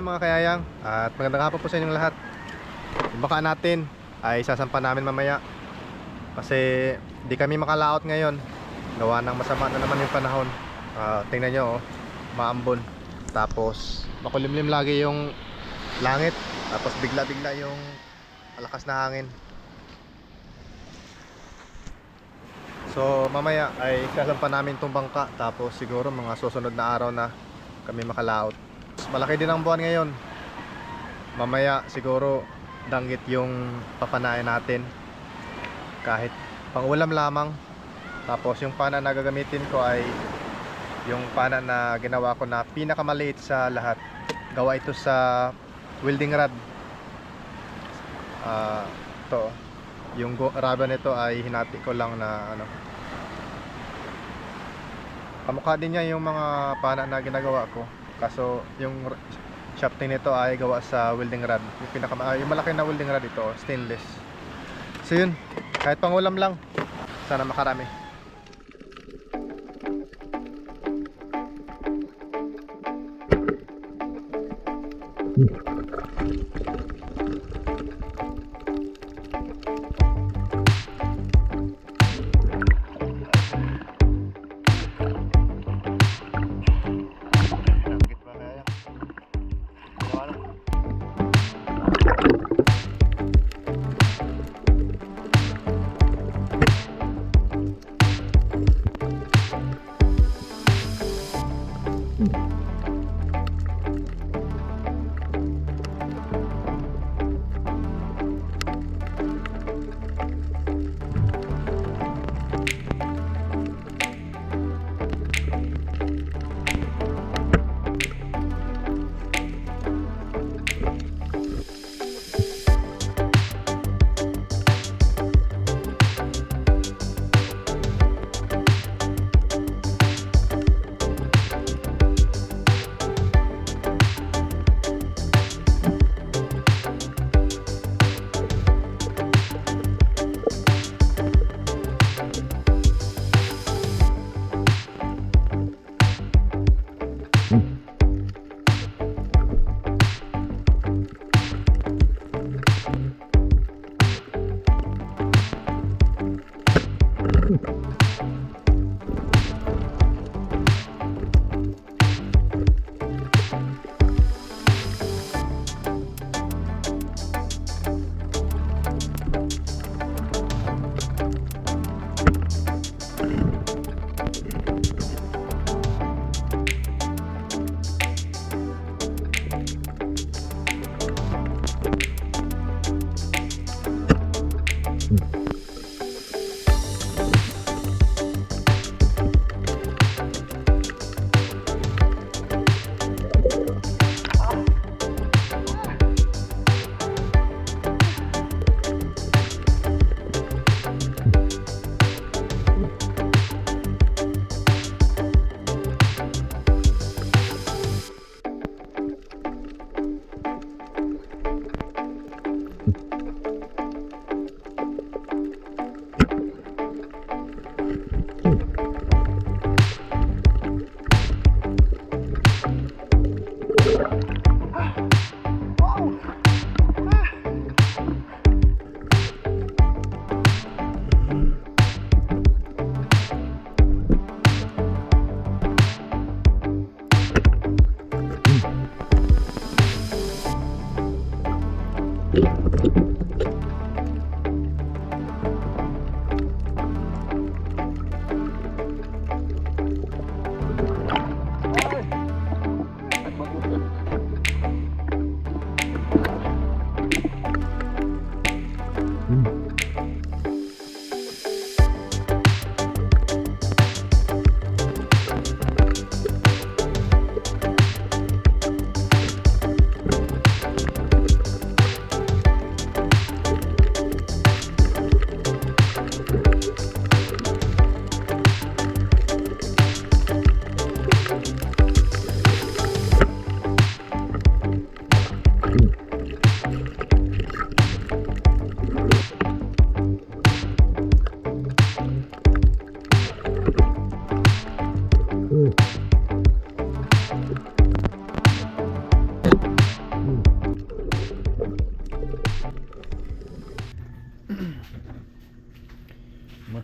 mga kayayang at magandang hapon po sa inyong lahat. Yung baka natin ay sasampa namin mamaya kasi di kami makalaot ngayon. Gawa ng masama na naman yung panahon. Ah, tingnan nyo, oh, maambon. Tapos makulimlim lagi yung langit. Tapos bigla-bigla yung malakas na hangin. So mamaya ay sasampa namin tong bangka tapos siguro mga susunod na araw na kami makalaot. Malaki din ang buwan ngayon. Mamaya siguro danggit yung papanain natin. Kahit pangulam lamang. Tapos yung pana na gagamitin ko ay yung pana na ginawa ko na pinakamaliit sa lahat. Gawa ito sa welding rod. Ah, to. Yung rubber nito ay hinati ko lang na ano. Kamukha din niya yung mga pana na ginagawa ko. Kaso yung shafting nito ay gawa sa welding rod. Yung pinaka ah, yung malaki na welding rod ito, stainless. So yun, kahit pangulam lang. Sana makarami. Hmm.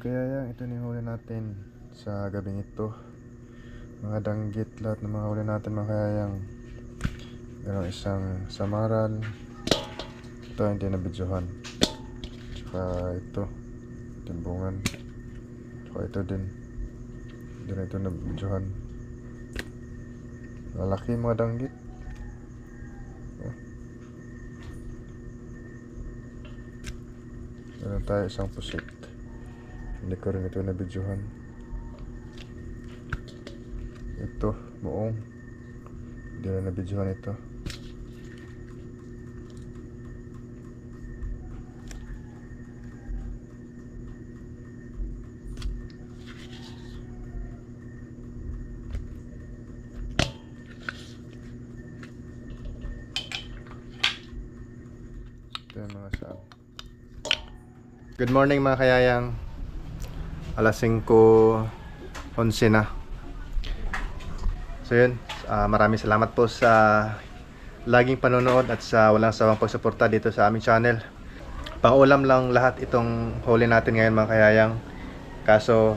Magkayayang ito ni huli natin sa gabing ito. Mga danggit lahat ng mga huli natin makayayang. Meron isang samaral. Ito hindi nabidyohan. Tsaka ito. Timbungan. Tsaka ito din. Hindi na ito nabidyohan. Lalaki mga danggit. Oh. Meron tayo isang pusit. Hindi ko rin ito nabidyohan. Ito, buong. Hindi na nabidyohan ito. Ito. Good morning mga kayayang. Alas 5.11 na. So yun, ah, maraming salamat po sa laging panonood at sa walang sawang pagsuporta dito sa aming channel. Paulam lang lahat itong huli natin ngayon mga kayayang. Kaso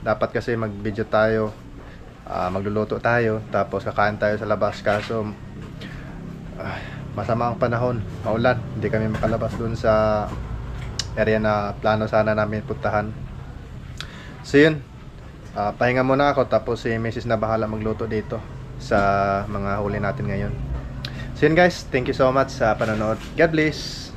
dapat kasi mag-video tayo, ah, magluluto tayo, tapos kakain tayo sa labas. Kaso ah, masama ang panahon, maulan, hindi kami makalabas dun sa area na plano sana namin puntahan. So yun, Ah, pahinga muna ako tapos si Mrs. na bahala magluto dito sa mga huli natin ngayon. So yun guys, thank you so much sa panonood. God bless!